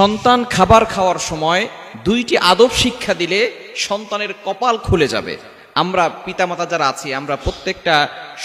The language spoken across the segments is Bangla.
সন্তান খাবার খাওয়ার সময় দুইটি আদব শিক্ষা দিলে সন্তানের কপাল খুলে যাবে। আমরা পিতামাতা যারা আছি, আমরা প্রত্যেকটা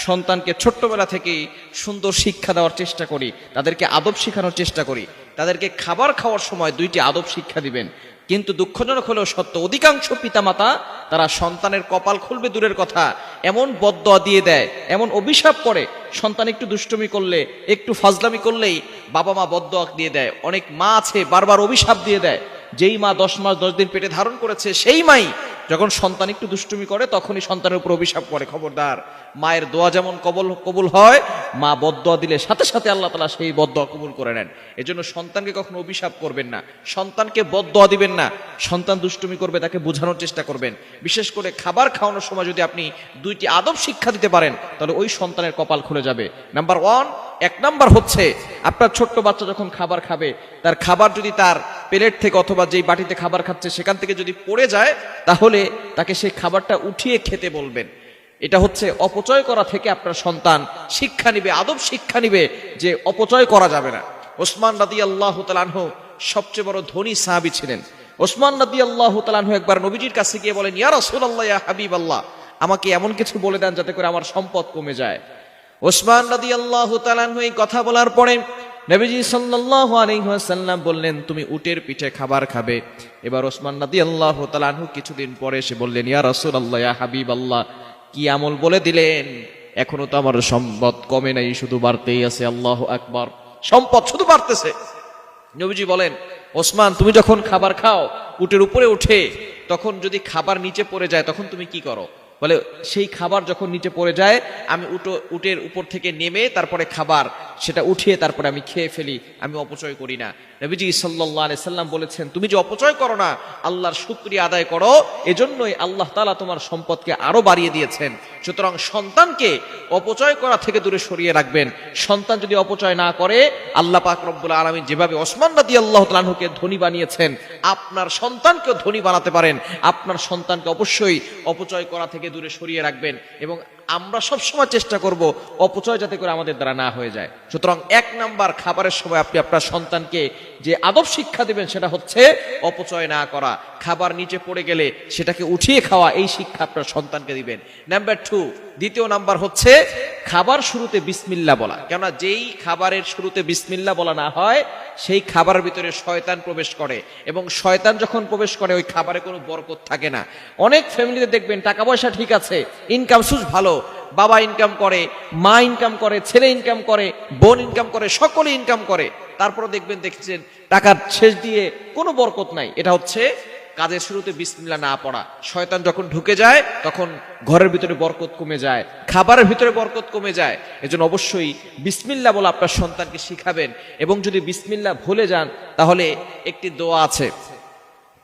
সন্তানকে ছোট্টবেলা থেকেই সুন্দর শিক্ষা দেওয়ার চেষ্টা করি, তাদেরকে আদব শেখানোর চেষ্টা করি। তাদেরকে খাবার খাওয়ার সময় দুইটি আদব শিক্ষা দিবেন। কিন্তু দুঃখজনক হলেও সত্য, অধিকাংশ পিতামাতা তারা সন্তানের কপাল খুলবে দূরের কথা, এমন বদয়া দিয়ে দেয়, এমন অভিশাপ করে, সন্তান একটু দুষ্টমি করলে, একটু ফাজলামি করলেই বাবা মা বদয়া দিয়ে দেয়, অনেক মা আছে বারবার অভিশাপ দিয়ে দেয়, যেই মা দশ মাস দশ দিন পেটে ধারণ করেছে, সেই মাই যখন সন্তান একটু দুষ্টুমি করে, তখনই সন্তানের উপর অভিশাপ করে। খবরদার, মায়ের দোয়া যেমন কবল, কবুল হয়, মা বদয়া দিলে সাথে সাথে আল্লাহ তালা সেই বদয়া কবুল করে নেন। এজন্য সন্তানকে কখনো অভিশাপ করবেন না। সন্তানকে বদয়া দিবেন না। সন্তান দুষ্টুমি করবে, তাকে বোঝানোর চেষ্টা করবেন। বিশেষ করে খাবার খাওয়ানোর সময় যদি আপনি দুইটি আদব শিক্ষা দিতে পারেন, তাহলে ওই সন্তানের কপাল খুলে যাবে। নাম্বার ওয়ান এক নাম্বার হচ্ছে, আপনার ছোট্ট বাচ্চা যখন খাবার খাবে, তার খাবার যদি তার প্লেট থেকে অথবা যেই বাটিতে খাবার খাচ্ছে সেখান থেকে যদি পড়ে যায়, তাহলে তাকে সেই খাবারটা উঠিয়ে খেতে বলবেন। এটা হচ্ছে অপচয় করা থেকে আপনার সন্তান শিক্ষা নিবে, আদব শিক্ষা নিবে যে অপচয় করা যাবে না। ওসমান রাদি আল্লাহ তালানহ সবচেয়ে বড় ধনী সাহাবি ছিলেন। ওসমান রাদি আল্লাহ তালানহ একবার নবীজির কাছে গিয়ে বলেন, ইয়া রসুল আল্লাহ হাবিব আল্লাহ আমাকে এমন কিছু বলে দেন যাতে করে আমার সম্পদ কমে যায়। ওসমান রাদি আল্লাহ তালানহ এই কথা বলার পরে নবীজি সাল্লাল্লাহু আলাইহি ওয়াসাল্লাম বললেন, তুমি উটের পিঠে খাবার খাবে। এবার ওসমান রাদিয়াল্লাহু তাআলা আনহু কিছুদিন পরে এসে বললেন, ইয়া রাসূলুল্লাহ, ইয়া হাবিবাল্লাহ, কি আমল বলে দিলেন? এখনও তো আমার সম্পদ কমে নাই, শুধু বাড়তেই আছে, আল্লাহু আকবার। সম্পদ শুধু বাড়তেছে। নবীজি বলেন, ওসমান, তুমি যখন খাবার খাও, উটের উপরে উঠে, তখন যদি খাবার নিচে পড়ে যায়, তখন তুমি কি করো? বলে, সেই খাবার যখন নিচে পড়ে যায়, আমি উটো, উটের উপর থেকে নেমে তারপরে খাবার, সেটা উঠিয়ে তারপরে আমি খেয়ে ফেলি, আমি অপচয় করি না। নবীজি সাল্লাহ সাল্লাম বলেছেন, তুমি যে অপচয় করো না, আল্লাহর শুক্রিয়া আদায় করো, এজন্যই আল্লাহ তালা তোমার সম্পদকে আরও বাড়িয়ে দিয়েছেন। সুতরাং সন্তানকে অপচয় করা থেকে দূরে সরিয়ে রাখবেন। সন্তান যদি অপচয় না করে, আল্লাহ পাক রব্বুল আলমী যেভাবে ওসমান রাদি আল্লাহ তালাহুকে ধনী বানিয়েছেন, আপনার সন্তানকেও ধনী বানাতে পারেন। আপনার সন্তানকে অবশ্যই অপচয় করা থেকে দূরে সরিয়ে রাখবেন এবং আমরা সব সময় চেষ্টা করব অপচয় যাতে করে আমাদের দ্বারা না হয়ে যায়। সুতরাং এক নাম্বার খাবারের সময় আপনি আপনার সন্তানকে যে আদব শিক্ষা দিবেন সেটা হচ্ছে অপচয় না করা। খাবার নিচে পড়ে গেলে সেটাকে উঠিয়ে খাওয়া, এই শিক্ষা আপনার সন্তানকে দিবেন। নাম্বার টু, দ্বিতীয় নাম্বার হচ্ছে খাবার শুরুতে বিসমিল্লা বলা। কেননা যেই খাবারের শুরুতে বিসমিল্লা বলা না হয়, সেই খাবারের ভিতরে শয়তান প্রবেশ করে। এবং শয়তান যখন প্রবেশ করে, ওই খাবারে কোনো বরকত থাকে না। অনেক ফ্যামিলিতে দেখবেন টাকা পয়সা ঠিক আছে ইনকাম সুস ভালো বাবা ইনকাম করে, মা ইনকাম করে, ছেলে ইনকাম করে, বোন ইনকাম করে, সকলে ইনকাম করে। তারপরে দেখবেন, দেখছেন, টাকার শেষ দিয়ে কোনো বরকত নাই। এটা হচ্ছে কাজের শুরুতে বিসমিল্লা না পড়া। শয়তান যখন ঢুকে যায়, তখন ঘরের ভিতরে বরকত কমে যায়, খাবারের ভিতরে বরকত কমে যায়। এজন্য অবশ্যই বিসমিল্লা বলে আপনার সন্তানকে শিখাবেন। এবং যদি বিসমিল্লা ভুলে যান, তাহলে একটি দোয়া আছে।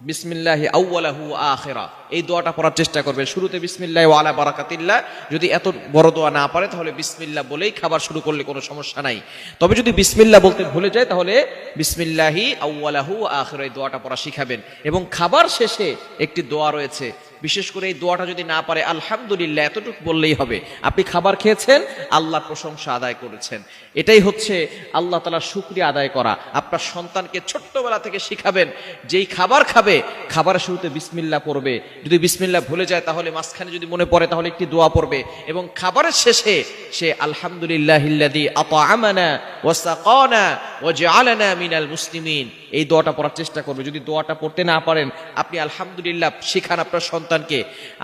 বিসমিল্লাহি আউ্লাহু আখেরা। এই দোয়াটা পড়ার চেষ্টা করবেন। শুরুতে বিসমিল্লাহ আলা বারাকাতিল্লাহ। যদি এত বড় দোয়া না পারে, তাহলে বিসমিল্লা বলেই খাবার শুরু করলে কোনো সমস্যা নাই। তবে যদি বিসমিল্লা বলতে ভুলে যায়, তাহলে বিসমিল্লাহি আউ্লাহু আখেরা এই দোয়াটা পড়া শিখাবেন। এবং খাবার শেষে একটি দোয়া রয়েছে বিশেষ করে এই দোয়াটা যদি না পারে, আলহামদুলিল্লাহ, এতটুকু বললেই হবে। আপনি খাবার খেয়েছেন, আল্লাহর প্রশংসা আদায় করেছেন। এটাই হচ্ছে আল্লাহ তালার শুক্রিয়া আদায় করা। আপনার সন্তানকে ছোট্টবেলা থেকে শিখাবেন, যেই খাবার খাবে, খাবারের শুরুতে বিসমিল্লা পড়বে। যদি বিসমিল্লা ভুলে যায়, তাহলে মাঝখানে যদি মনে পড়ে, তাহলে একটি দোয়া পড়বে। এবং খাবারের শেষে সে আলহামদুলিল্লাহ আমানা ওয়াসাকানা ওয়াজআলানা মিনাল মুসলিমিন। এই দোয়াটা পড়ার চেষ্টা করবে। যদি দোয়াটা পড়তে না পারেন, আপনি আলহামদুলিল্লাহ শিখান আপনার সন্তানকে,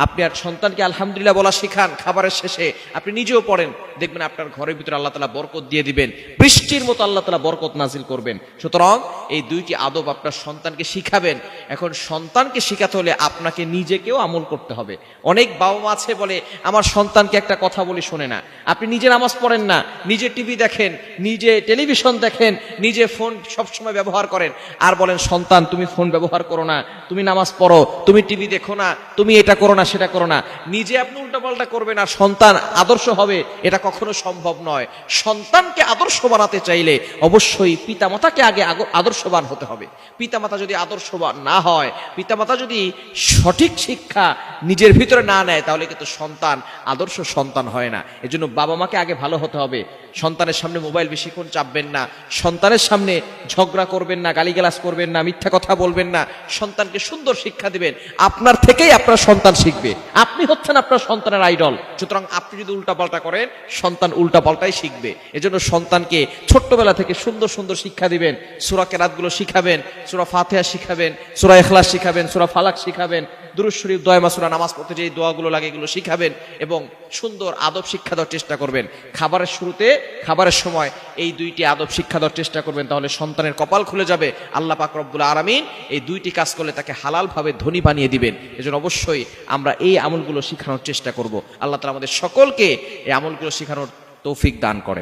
আপনি আর সন্তানকে আলহামদুলিল্লাহ বলা শিখান, খাবারের শেষে। আপনি নিজেও পড়েন, দেখবেন আপনার ঘরের ভিতরে আল্লাহ তালা বরকত দিয়ে দিবেন, বৃষ্টির মতো আল্লাহ তালা বরকত নাজিল করবেন। সুতরাং এই দুইটি আদব আপনার সন্তানকে শিখাবেন। এখন সন্তানকে শিখাতে হলে আপনাকে নিজেকেও আমল করতে হবে। অনেক বাবা মা আছে বলে, আমার সন্তানকে একটা কথা বলি শোনে না। আপনি নিজে নামাজ পড়েন না, নিজে টিভি দেখেন, নিজে টেলিভিশন দেখেন, নিজে ফোন সবসময় ব্যবহার করেন। আর বলেন, সন্তান, তুমি ফোন ব্যবহার করো না, তুমি নামাজ পড়ো, তুমি টিভি দেখো না তুমি এটা করো না, সেটা করো না। নিজে আপনি উল্টাপাল্টা করবেন আর সন্তান আদর্শ হবে, এটা কখনো সম্ভব নয়। সন্তানকে আদর্শ বানাতে চাইলে অবশ্যই পিতামাতাকে আগে আদর্শবান হতে হবে। পিতামাতা যদি আদর্শবান না হয়, পিতামাতা যদি সঠিক শিক্ষা নিজের ভিতরে না নেয়, তাহলে কিন্তু সন্তান আদর্শ সন্তান হয় না। এজন্য বাবা মাকে আগে ভালো হতে হবে। সন্তানের সামনে মোবাইল বেশিক্ষণ চাপবেন না। সন্তানের সামনে ঝগড়া করবেন না, গালিগালাজ করবেন না, মিথ্যা কথা বলবেন না। সন্তানকে সুন্দর শিক্ষা দিবেন। আপনার থেকেই আপনার সন্তান শিখবে। আপনি হচ্ছেন আপনার সন্তানের আইডল। সুতরাং আপনি যদি উল্টাপাল্টা করেন, সন্তান উল্টাপাল্টাই শিখবে। এজন্য সন্তানকে ছোট্টবেলা থেকে সুন্দর সুন্দর শিক্ষা দিবেন। সুরা কেরাতগুলো শিখাবেন, সুরা ফাতেহা শিখাবেন, সুরা এখলাস শিখাবেন, সুরা ফালাক শিখাবেন দুরুজ শরীফ, দোয়া নামাজ পড়তে যে দোয়াগুলো লাগে এগুলো শিখাবেন এবং সুন্দর আদব শিক্ষা দেওয়ার চেষ্টা করবেন। খাবারের শুরুতে খাবারের সময় এই দুইটি আদব শিক্ষা দেওয়ার চেষ্টা করবেন, তাহলে সন্তানের কপাল খুলে যাবে। আল্লাহ পাক রব্বুল আরামিন এই দুইটি কাজ করলে তাকে হালালভাবে ধনী বানিয়ে দিবেন। এজন্য অবশ্যই আমরা এই আমলগুলো শেখানোর চেষ্টা করব। আল্লাহ তালা আমাদের সকলকে এই আমলগুলো শেখানোর তৌফিক দান করেন।